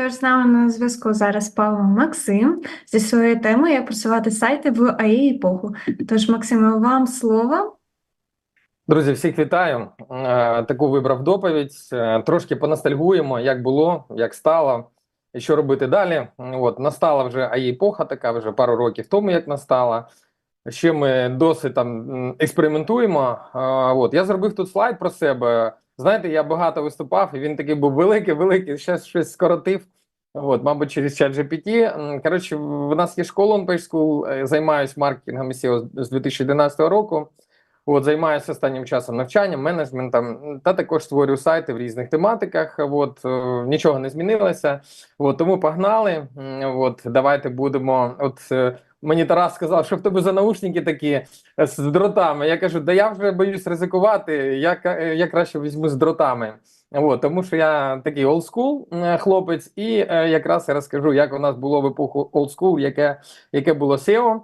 Тож з нами на зв'язку зараз Павло Максим зі своєю темою як просувати сайти в АІ епоху. Тож, Максиме, вам слово. Друзі, всіх вітаю. Е, Таку вибрав доповідь. Е, Трошки поностальгуємо, як було, як стало, і що робити далі. От настала вже АІ епоха, така вже пару років тому, як настала. Ще ми досить там експериментуємо. Е, От я зробив тут слайд про себе. Знаєте, я багато виступав, і він такий був великий, великий. Ще щось скоротив. От, мабуть, через чат GPT. Коротше, в нас є школа Page School, е, займаюсь маркетингом SEO з 2011 року. От займаюся останнім часом навчанням, менеджментом, та також створюю сайти в різних тематиках. От е, нічого не змінилося. От тому погнали. От давайте будемо. От е, мені Тарас сказав, що в тебе за наушники такі е, з дротами. Я кажу, да я вже боюсь ризикувати. Я, е, я краще візьму з дротами. От, тому що я такий олдскул хлопець, і е, якраз я розкажу, як у нас було в епоху олдскул, яке, яке було SEO.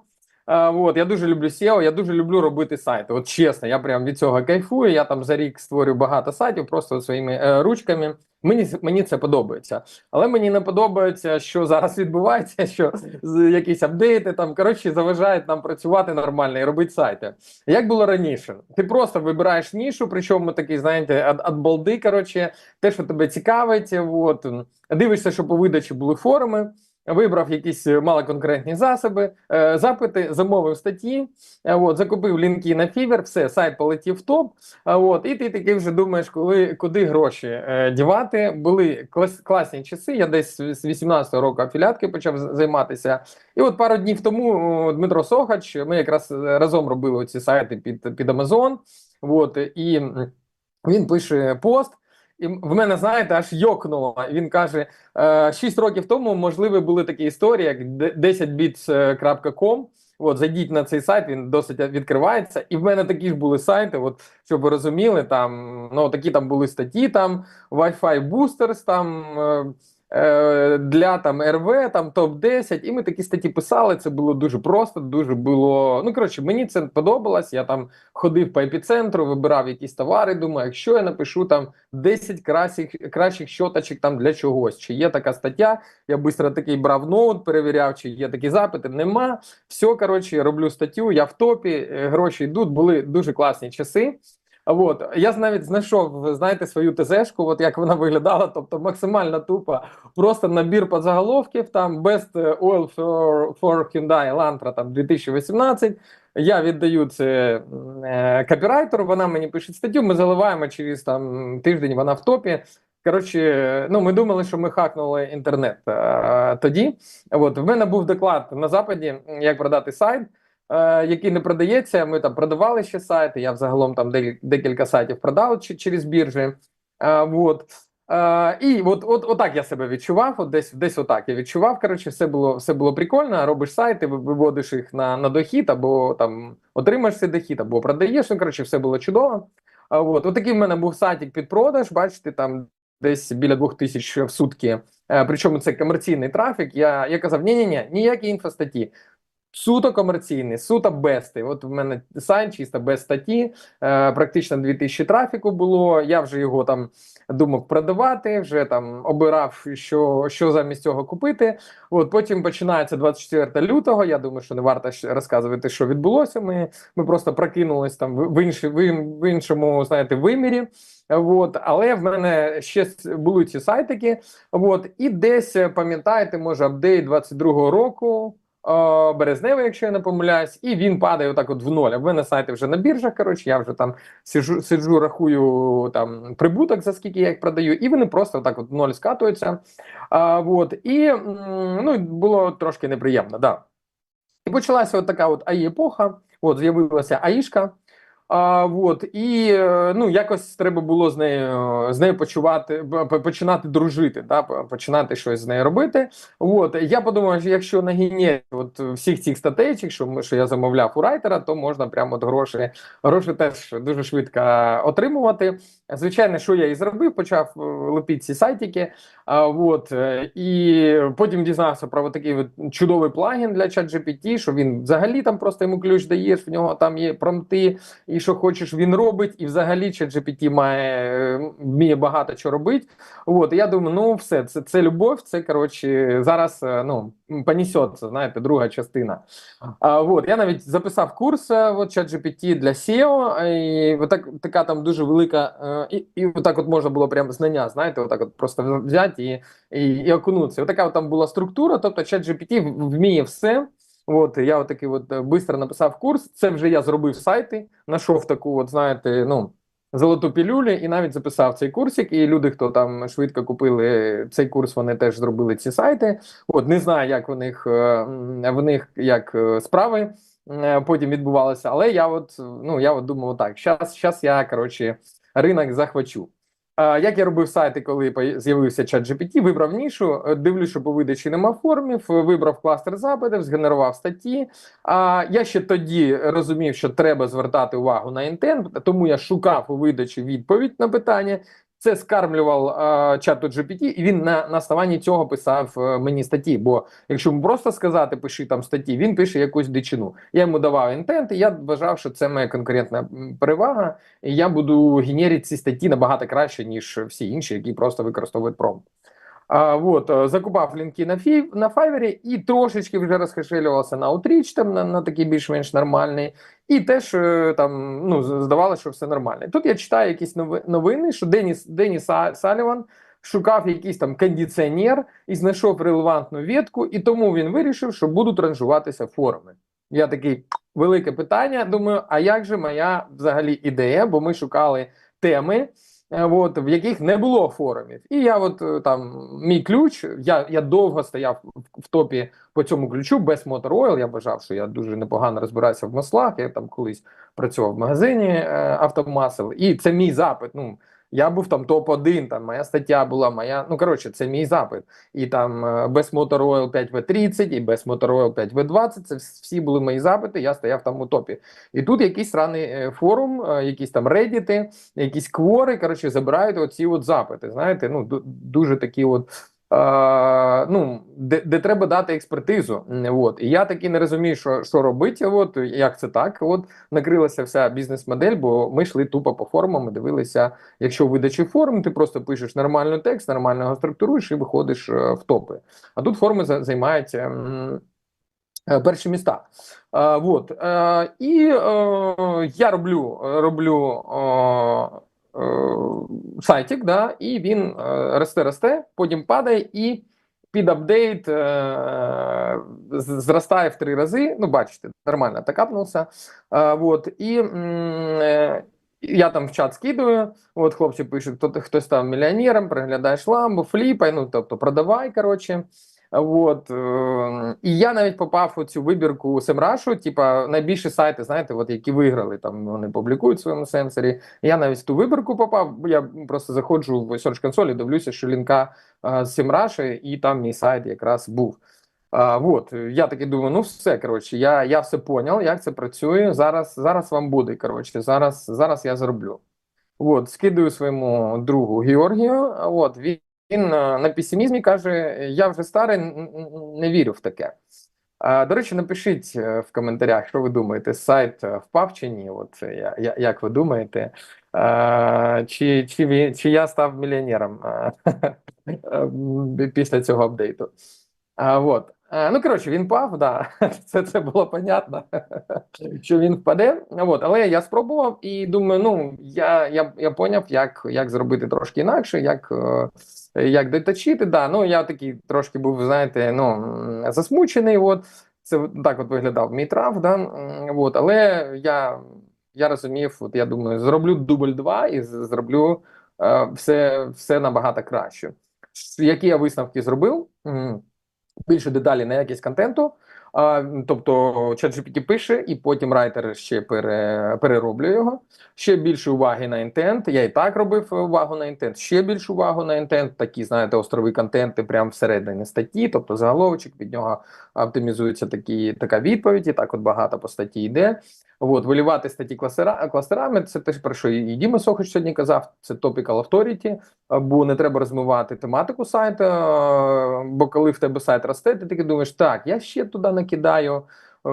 А, от, я дуже люблю SEO, я дуже люблю робити сайти. От чесно, я прям від цього кайфую. Я там за рік створю багато сайтів просто своїми е, ручками. Мені мені це подобається, але мені не подобається, що зараз відбувається, що якісь апдейти там коротше заважають нам працювати нормально і робити сайти. Як було раніше? Ти просто вибираєш нішу, причому такий, знаєте, від балди, коротше, те, що тебе цікавить. От дивишся, що по видачі були форуми. Вибрав якісь е, малоконкретні засоби, е, запити, замовив статті, е, от, закупив лінки на Fiverr, все, сайт полетів в топ. От, і ти таки вже думаєш, коли куди гроші дівати. Були клас, класні часи. Я десь з 18-го року афілятки почав займатися. І от пару днів тому Дмитро Сохач, ми якраз разом робили ці сайти під, під Amazon. От, і він пише пост. І в мене, знаєте, аж йокнуло. Він каже: шість 6 років тому можливі були такі історії, як 10bits.com. От, зайдіть на цей сайт, він досить відкривається. І в мене такі ж були сайти, от, щоб ви розуміли, там ну, такі там були статті, там Wi-Fi Boosters, там е, е, для там РВ, там топ-10. І ми такі статті писали. Це було дуже просто, дуже було. Ну, коротше, мені це подобалось. Я там ходив по епіцентру, вибирав якісь товари. Думаю, якщо я напишу там 10 кращих, кращих щоточок там для чогось, чи є така стаття, я швидко такий брав ноут, перевіряв, чи є такі запити. Нема. Все, коротше, роблю статтю, я в топі, е, гроші йдуть, були дуже класні часи. От я навіть знайшов, знаєте, свою ТЗшку, от як вона виглядала, тобто максимально тупо, просто набір подзаголовків, там Best Oil for, for Hyundai Elantra там 2018. Я віддаю це е, копірайтеру, вона мені пише статтю, ми заливаємо через там тиждень, вона в топі. Коротше, ну ми думали, що ми хакнули інтернет е, тоді. От в мене був доклад на западі, як продати сайт, е, який не продається. Ми там продавали ще сайти. Я взагалом там декілька сайтів продав через біржі. Е, от. Е, і от, от, отак я себе відчував. От десь, десь отак я відчував. Коротше, все було, все було прикольно. Робиш сайти, виводиш їх на, на дохід, або там отримаєш цей дохід, або продаєш. Ну, коротше, все було чудово. А от, отакий в мене був сайтик під продаж. Бачите, там десь біля двох тисяч в сутки. Е, причому це комерційний трафік. Я, я казав: ні, ні, ні, ніякі інфостатті. Суто комерційний, суто бести. От в мене сайт чисто без статті, е, практично 2000 трафіку було. Я вже його там думав продавати, вже там обирав, що, що замість цього купити. От потім починається 24 лютого. Я думаю, що не варто розказувати, що відбулося. Ми, ми просто прокинулись там в, інший, в, іншому, знаєте, вимірі. От, але в мене ще були ці сайтики. От, і десь пам'ятаєте, може, апдейт 22-го року. Е, Березневий, якщо я не помиляюсь, і він падає отак от в ноль. А ви на сайті вже на біржах. Коротше, я вже там сиджу, сиджу, рахую там прибуток, за скільки я їх продаю, і вони просто отак от в ноль скатуються. А, от, і ну, було трошки неприємно, да. І почалася от така от АІ-епоха, от з'явилася АІшка. А, от, і е, ну, якось треба було з нею з нею почувати, починати дружити, да, починати щось з нею робити. От, я подумав, що якщо на гені от всіх цих статейчик, що, що я замовляв у райтера, то можна прямо гроші, гроші теж дуже швидко отримувати. Звичайно, що я і зробив, почав е, лепити ці сайтики. А, от, е, і потім дізнався про такий от чудовий плагін для ChatGPT, що він взагалі там просто йому ключ даєш, в нього там є промти, і що хочеш, він робить, і взагалі ChatGPT має е, вміє багато чого робити. От я думаю, ну все, це, це любов. Це коротше зараз е, ну понесеться, знаєте, друга частина. А, от, я навіть записав курс е, от, ChatGPT для SEO, і отак, така там дуже велика, е, і, і отак от можна було прям знання, знаєте, отак от просто взяти і, і, і окунутися. Отака от там була структура, тобто в- вміє все. От я отакий от е, бистро написав курс. Це вже я зробив сайти, знайшов таку, от знаєте, ну золоту пілюлю, і навіть записав цей курсик. І люди, хто там швидко купили цей курс, вони теж зробили ці сайти. От не знаю, як в них е, в них як е, справи потім відбувалися, але я от ну я от думав так. Щас, щас я коротше ринок захвачу. Як я робив сайти, коли з'явився чат GPT, вибрав нішу, е, дивлюсь, що по видачі нема формів, е, вибрав кластер запитів, згенерував статті. А я ще тоді розумів, що треба звертати увагу на інтент, тому я шукав у видачі відповідь на питання. Це скармлював е, чату GPT, і він на, на основанні цього писав е, мені статті. Бо якщо йому просто сказати, пиши там статті, він пише якусь дичину. Я йому давав інтент, і я вважав, що це моя конкурентна перевага. І я буду генерити ці статті набагато краще, ніж всі інші, які просто використовують промпт. А, вот, е, закупав лінки на фі, на Fiverr і трошечки вже розхешелювався на Outreach, там на, на такий більш-менш нормальний, і теж е, там ну здавалося, що все нормально. Тут я читаю якісь нови- новини, що Деніс Деніс Саліван шукав якийсь там кондиціонер і знайшов релевантну ветку, і тому він вирішив, що будуть ранжуватися форуми. Я такий велике питання. Думаю, а як же моя взагалі ідея? Бо ми шукали теми. Е, От, в яких не було форумів, і я, от е, там, мій ключ, я, я довго стояв в, топі по цьому ключу без Motor Oil. Я вважав, що я дуже непогано розбираюся в маслах. Я там колись працював в магазині е, автомасел, і це мій запит. Ну я був там топ-1, там моя стаття була, моя. Ну коротше, це мій запит. І там е, без Motor Oil 5V30, і без Motor Oil 5V20. Це всі були мої запити. Я стояв там у топі. І тут якийсь сраний е, форум, е, якісь там реддіти, якісь квори, коротше, забирають оці от запити. Знаєте, ну дуже такі от. Е, ну, де, де треба дати експертизу. От. І я таки не розумію, що, що робити, от, як це так. От накрилася вся бізнес-модель, бо ми йшли тупо по формам і дивилися, якщо в видачі форм, ти просто пишеш нормальний текст, нормально його структуруєш і виходиш е, в топи. А тут форми за- займають е, перші міста. Е, вот. Е, і е, я роблю, роблю сайтик, да, і він е, росте, росте, потім падає і під апдейт е, зростає в три рази. Ну, бачите, нормально так. Е, вот. І е, я там в чат скидую. От хлопці пишуть, хто хтось став мільйонером, переглядаєш ламбу, фліпай, ну тобто продавай, коротше. От, е, і я навіть попав у цю вибірку Семрашу, типа найбільші сайти, знаєте, от які виграли, там вони публікують в своєму сенсорі. Я навіть в ту вибірку попав, я просто заходжу в Search Console і дивлюся, що лінка е, з Семраші, і там мій сайт якраз був. А, вот, я таки думаю, ну все, коротше, я, я все поняв, як це працює. Зараз, зараз вам буде, коротше, зараз, зараз я зроблю. От, скидаю своєму другу Георгію. От, він, він е, на песимізмі каже: я вже старий, не вірю в таке. До речі, напишіть е, в коментарях, що ви думаєте, сайт е, впав чи ні? От, як ви думаєте? Чи, чи, чи я став мільйонером після цього апдейту? А, ну, коротше, він пав, да. Це, це було понятно, що він впаде. Вот. Але я спробував і думаю, ну, я, я, я поняв, як, як зробити трошки інакше, як, е, як доточити. Да. Ну, я такий трошки був, знаєте, ну, засмучений. От. Це так от виглядав мій трав, да. От. Але я, я розумів, от я думаю, зроблю дубль 2 і зроблю е, все, все набагато краще. Які я висновки зробив? Більше деталі на якість контенту. А, тобто ChatGPT пише, і потім райтер ще пере, перероблює його. Ще більше уваги на інтент. Я і так робив увагу на інтент. Ще більше увагу на інтент. Такі, знаєте, острові контенти прямо всередині статті, тобто заголовочок, від нього оптимізується такі, така відповідь, і так от багато по статті йде. От, вилівати статті кластера, кластерами, це те, про що і Діма Сохоч сьогодні казав, це topical authority, бо не треба розмивати тематику сайту, бо коли в тебе сайт росте, ти таки думаєш, так, я ще туди накидаю е,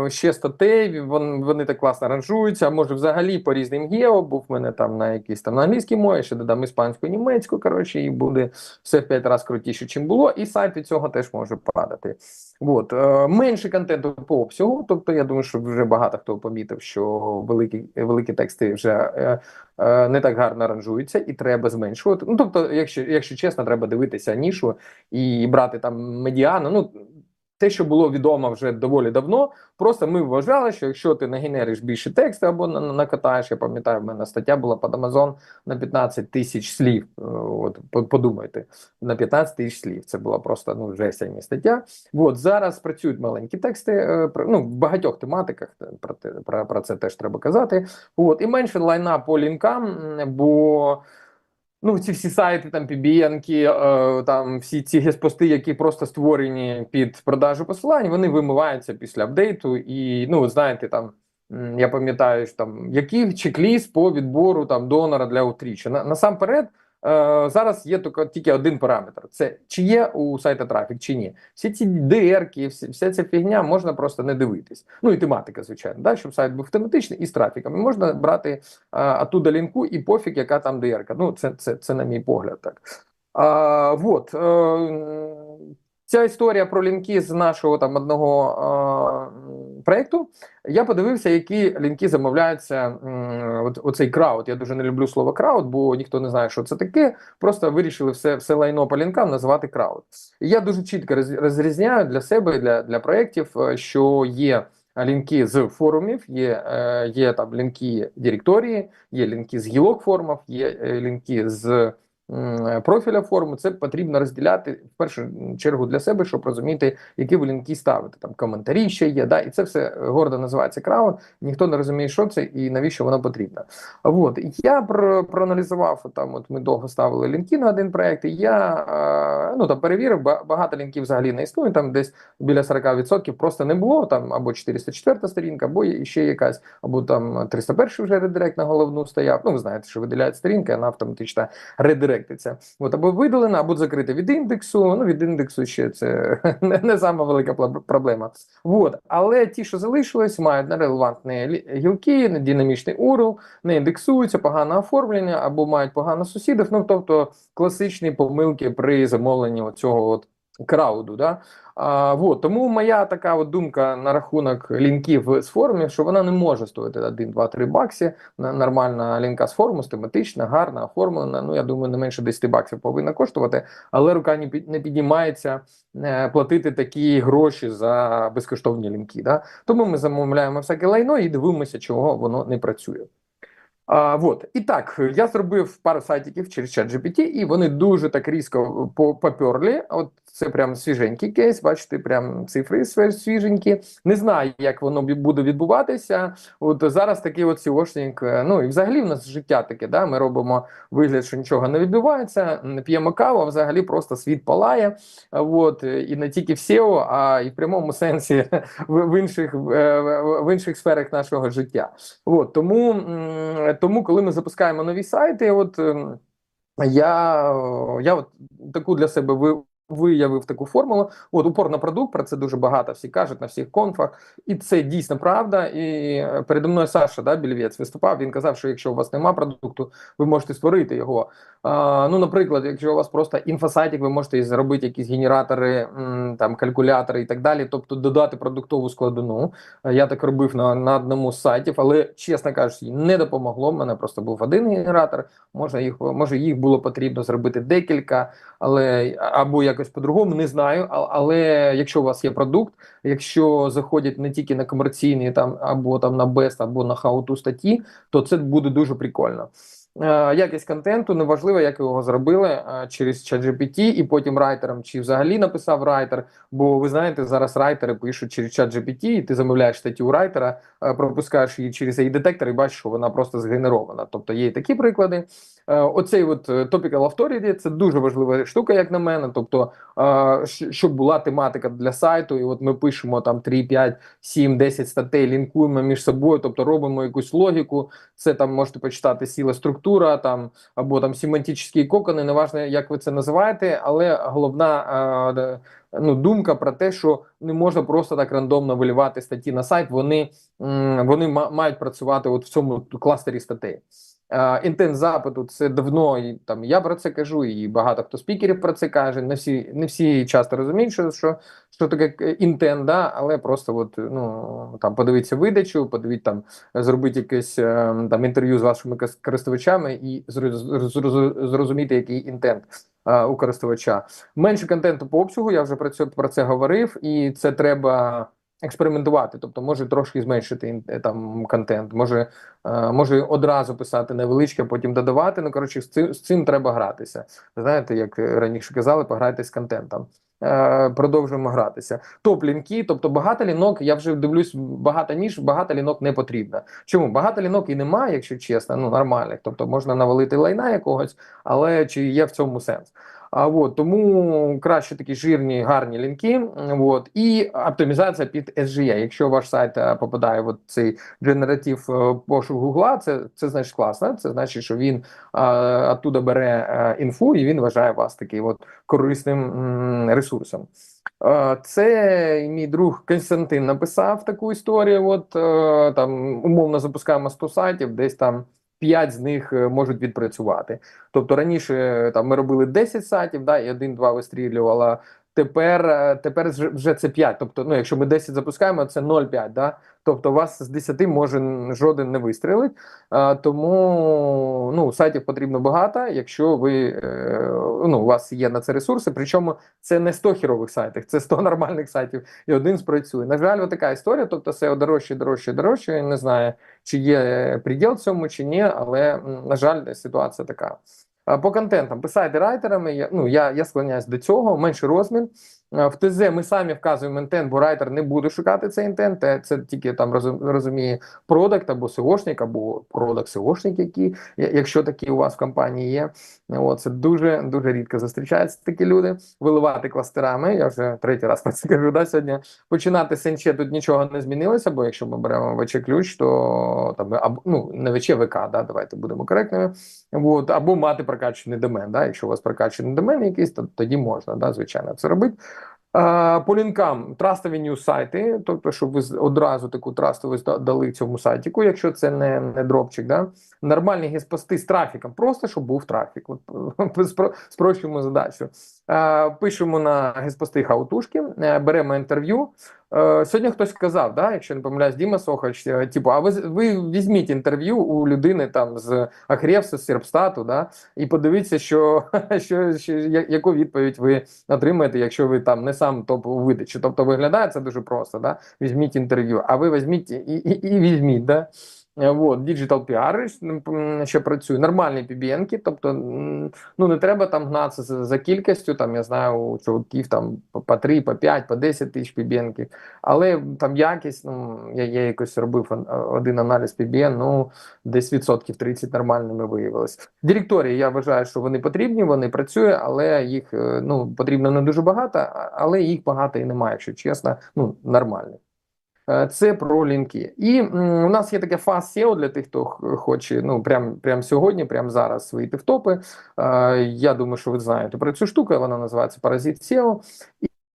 ще статей, вон, вони так класно ранжуються, а може взагалі по різним гео, був в мене там на якійсь там на англійській мові, ще додам іспанську, німецьку, коротше, і буде все в 5 разів крутіше, чим було, і сайт від цього теж може падати. От. Е, менше контенту по обсягу, тобто я думаю, що вже багато хто помітив, що великі, великі тексти вже е, е, не так гарно ранжуються і треба зменшувати. Ну, тобто, якщо, якщо чесно, треба дивитися нішу і брати там медіану. Ну, те, що було відомо вже доволі давно, просто ми вважали, що якщо ти нагенериш більше тексту або на- на- накатаєш, я пам'ятаю, в мене стаття була під Amazon на 15 тисяч слів. Е, От подумайте, на 15 тисяч слів. Це була просто ну жестяні стаття. От зараз працюють маленькі тексти. е, Ну в багатьох тематиках е, про про, про це теж треба казати. От і менше лайна по лінкам, бо. Ну, ці всі сайти, там PBN, е, там всі ці геспости, які просто створені під продажу посилань, вони вимиваються після апдейту. І ну, знаєте, там я пам'ятаю, що там який чек-ліст по відбору там донора для утрічі. На, насамперед, зараз є тільки, один параметр: це чи є у сайта трафік, чи ні. Всі ці всі, вся ця фігня можна просто не дивитись. Ну і тематика, звичайно, да, щоб сайт був тематичний і з трафіком. Можна брати а, оттуда лінку і пофіг, яка там DR-ка. Ну, це, це, це на мій погляд так. А, вот, е, ця історія про лінки з нашого там одного проєкту. Я подивився, які лінки замовляються. Оцей крауд. Я дуже не люблю слово крауд, бо ніхто не знає, що це таке. Просто вирішили все, все лайно по лінкам називати крауд. Я дуже чітко розрізняю для себе, для, для проєктів, е, що є. Лінки з форумів, є, е, є там лінки директорії, є лінки з гілок форумів, є е, лінки з профіля форуму. Це потрібно розділяти в першу чергу для себе, щоб розуміти, які ви лінки ставите. Там коментарі ще є, да, і це все е, гордо називається крауд. Ніхто не розуміє, що це і навіщо воно потрібно. От я про, проаналізував там. От ми довго ставили лінки на один проект. І я е, ну там перевірив, багато лінків взагалі не існує. Там десь біля 40% просто не було. Там або 404 сторінка, або ще якась, або там 301 вже редирект на головну стояв. Ну ви знаєте, що виділяють сторінка, вона автоматично редиректиться. От або видалена, або закрита від індексу. Ну від індексу ще це не, не сама велика проблема. От, але ті, що залишились, мають нерелевантні гілки, динамічний URL, не індексуються, погане оформлення або мають погано сусідів. Ну тобто класичні помилки при замовленні цього от крауду. Да? А, вот, тому моя така от думка на рахунок лінків з форумів, що вона не може стоїти 1, 2, 3 баксі. Нормальна лінка з форуму, тематична, гарна, оформлена. Ну я думаю, не менше 10 баксів повинна коштувати, але рука не під- піднімається е, платити такі гроші за безкоштовні лінки. Да? Тому ми замовляємо всяке лайно і дивимося, чого воно не працює. А, вот. І так, я зробив пару сайтиків через ChatGPT, і вони дуже так різко по- поперлі. От це прям свіженький кейс, бачите, прям цифри свіженькі. Не знаю, як воно буде відбуватися. От зараз такий от сіошник, е, ну і взагалі в нас життя таке, да? ми робимо вигляд, що нічого не відбувається, не п'ємо каву, а взагалі просто світ палає. От, е, і не тільки в SEO, а і в прямому сенсі в, інших, е, в інших сферах нашого життя. От, тому, тому, коли ми запускаємо нові сайти, от ем, я, я от таку для себе. Виявив таку формулу. От упор на продукт, про це дуже багато всі кажуть на всіх конфах, і це дійсно правда. І е, передо мною Саша да, Більвець виступав. Він казав, що якщо у вас немає продукту, ви можете створити його. А, ну, наприклад, якщо у вас просто інфосайтик, ви можете зробити якісь генератори, там калькулятори і так далі, тобто додати продуктову складину. Я так робив на, на одному з сайтів, але чесно кажучи, не допомогло. У мене просто був один генератор. Може їх може їх було потрібно зробити декілька, але або якось по-другому, не знаю. Але якщо у вас є продукт, якщо заходять не тільки на комерційні там або там на Best, або на how-to статті, то це буде дуже прикольно. Е, Якість контенту неважливо, як його зробили е, через ChatGPT і потім райтером, чи взагалі написав райтер. Бо ви знаєте, зараз райтери пишуть через ChatGPT, і ти замовляєш статтю райтера, е, пропускаєш її через її детектор і бачиш, що вона просто згенерована. Тобто є і такі приклади. Оцей от Topical Authority – це дуже важлива штука, як на мене. Тобто, щоб була тематика для сайту, і от ми пишемо там 3, 5, 7, 10 статей, лінкуємо між собою, тобто робимо якусь логіку. Це там можете почитати сіла структура, там або там семантичні кокони, неважно, як ви це називаєте, але головна ну, думка про те, що не можна просто так рандомно вилівати статті на сайт. Вони, вони ма- мають працювати от в цьому кластері статей. Е, Інтент запиту це давно і там я про це кажу, і багато хто спікерів про це каже. Не всі не всі часто розуміють, що, що, що таке інтент, да, але просто от ну там подивіться видачу, подивіть там, зробити якесь е, там інтерв'ю з вашими користувачами і зроз- зроз- зрозуміти, який інтент е, у користувача. Менше контенту по обсягу, я вже про це про це говорив, і це треба експериментувати. Тобто, може трошки зменшити е, там контент, може, е, може одразу писати невеличке, потім додавати. Ну коротше, з цим з цим треба гратися. Знаєте, як раніше казали, пограйтесь з контентом. Е, Продовжуємо гратися. Топ-лінки, тобто багато лінок, я вже дивлюсь, багато ніж, багато лінок не потрібно. Чому? Багато лінок і немає, якщо чесно, ну нормальних. Тобто можна навалити лайна якогось, але чи є в цьому сенс? А от тому краще такі жирні, гарні лінки. От і оптимізація під SGA. Якщо ваш сайт е, попадає в цей генератив е, пошук Гугла, це, це значить класно. Це значить, що він е, оттуда бере інфу і він вважає вас таким от корисним ресурсом. Це мій друг Константин написав таку історію. От там умовно запускаємо 100 сайтів, десь там 5 з них е, можуть відпрацювати. Тобто раніше е, там ми робили 10 сайтів, да, і один-два вистрілювало. Тепер, е, тепер вже- це 5. Тобто, ну, якщо ми 10 запускаємо, це 0,5. Да? Тобто, у вас з 10 може жоден не вистрілить. Тому ну, сайтів потрібно багато, якщо ви е, ну, у вас є на це ресурси. Причому це не 100 хірових сайтів, це 100 нормальних сайтів, і один спрацює. На жаль, така історія. Тобто, все дорожче, дорожче, дорожче. Я не знаю, чи є е, приділ цьому, чи ні, але на жаль, ситуація така. По контентам писайте райтерами. Я, ну, я, я склоняюсь до цього, менший розмін. В ТЗ ми самі вказуємо інтент, бо райтер не буде шукати цей інтент. Це, тільки там розуміє продакт або SEOшник, або продакт SEOшник, який, якщо такі у вас в компанії є. От, це дуже дуже рідко зустрічаються такі люди. Виливати кластерами. Я вже третій раз про це кажу. Да, сьогодні починати сенче тут нічого не змінилося, бо якщо ми беремо ВЧ ключ, то там або ну не ВЧ ВК, да, давайте будемо коректними. От, або мати прокачений домен. Да? Якщо у вас прокачений домен якийсь, то тоді можна, да, звичайно, це робити. По лінкам трастові ньюс сайти, тобто, щоб ви одразу таку трастовість да- дали цьому сайтіку, якщо це не, не дропчик, да? нормальні геспости з трафіком, просто щоб був трафік. От, спро- спрощуємо задачу. А, пишемо на геспости хаутушки, е, беремо інтерв'ю. Е, Сьогодні хтось сказав, да, якщо не помиляюсь, Діма Сохач, е, типу, а ви, ви візьміть інтерв'ю у людини там з Ахревса, з Серпстату, да, і подивіться, що, що, що яку відповідь ви отримаєте, якщо ви там не сам топ у видачі. Тобто виглядає це дуже просто, да? Візьміть інтерв'ю, а ви візьміть і, і, і візьміть, да? Е, Вот, Digital PR ще працює, нормальні PBN-ки, тобто ну не треба там гнатися за, кількістю, там я знаю у чуваків там по, по 3, по 5, по 10 тисяч PBN-ків, але там якість, ну я, я якось робив один аналіз PBN, ну десь відсотків 30 нормальними виявилось. Директорії, я вважаю, що вони потрібні, вони працюють, але їх е, ну потрібно не дуже багато, але їх багато і немає, якщо чесно, ну нормально. Е, Це про лінки. І у нас є таке фаст SEO для тих, хто хоче ну прям, прям сьогодні, прямо зараз вийти в топи. Е, Я думаю, що ви знаєте про цю штуку. Вона називається Паразит SEO.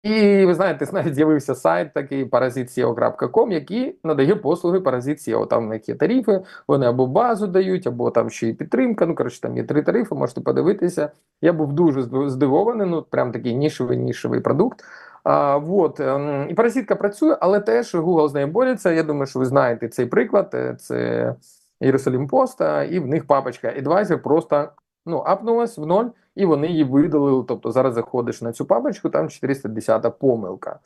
І, ви знаєте, навіть з'явився сайт такий parasitseo.com, який надає послуги Паразит SEO. Там є тарифи, вони або базу дають, або там ще й підтримка. Ну коротше, там є три тарифи, можете подивитися. Я був дуже здив- здивований. Ну прям такий нішевий нішевий продукт. А, вот, ем, і паразитка працює, але теж Google з нею бореться. Я думаю, що ви знаєте цей приклад. Е, Це Єрусалім Поста, і в них папочка Advisor просто ну, апнулась в ноль, і вони її видалили. Тобто зараз заходиш на цю папочку, там 410 помилка.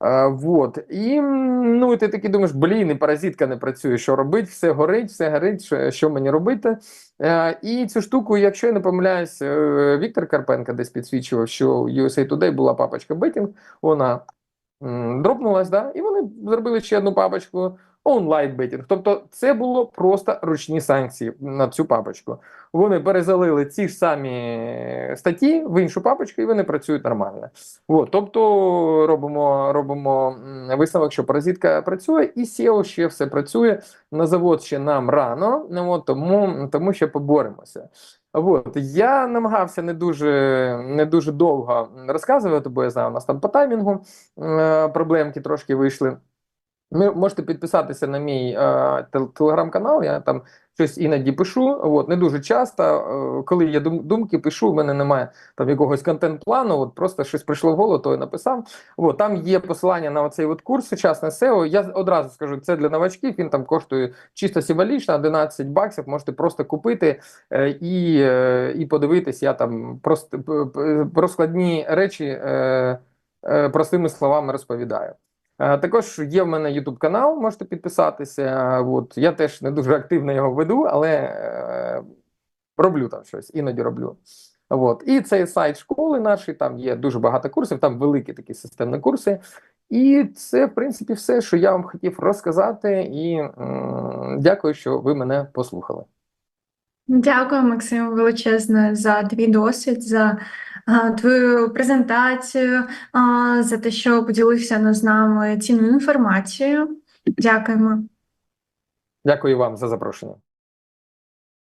А, вот. І ну, ти такий думаєш, блін, і паразитка не працює. Що робить? Все горить, все горить, що, що мені робити? Е, і цю штуку, якщо я не помиляюсь, е, Віктор Карпенко десь підсвічував, що USA Today була папочка Betting, вона дропнулась, да? і вони зробили ще одну папочку онлайн-бетінг. Тобто це було просто ручні санкції на цю папочку. Вони перезалили ці ж самі статті в іншу папочку, і вони працюють нормально. От, тобто робимо, робимо висновок, що паразитка працює, і SEO ще все працює. На завод ще нам рано, ну, от, тому, тому ще поборемося. От, я намагався не дуже, не дуже довго розказувати, бо я знаю, у нас там по таймінгу е, проблемки трошки вийшли. Ви можете підписатися на мій е, телеграм-канал, я там щось іноді пишу. От, не дуже часто. Е, коли є дум- думки, пишу, в мене немає там якогось контент-плану, от просто щось прийшло в голову, то я написав. От, там є посилання на оцей от курс сучасне SEO. Я одразу скажу, це для новачків, він там коштує чисто символічно, 11 баксів, можете просто купити е, і, е, і подивитись. Я там просто про складні речі е, е, простими словами розповідаю. Е, Також є в мене YouTube канал, можете підписатися. От я теж не дуже активно його веду, але е, роблю там щось, іноді роблю. От. І цей сайт школи нашої, там є дуже багато курсів, там великі такі системні курси. І це, в принципі, все, що я вам хотів розказати. І м, дякую, що ви мене послухали. Дякую, Максим, величезне за твій досвід, за твою презентацію, за те, що поділився з нами цінною інформацією. Дякуємо. Дякую вам за запрошення.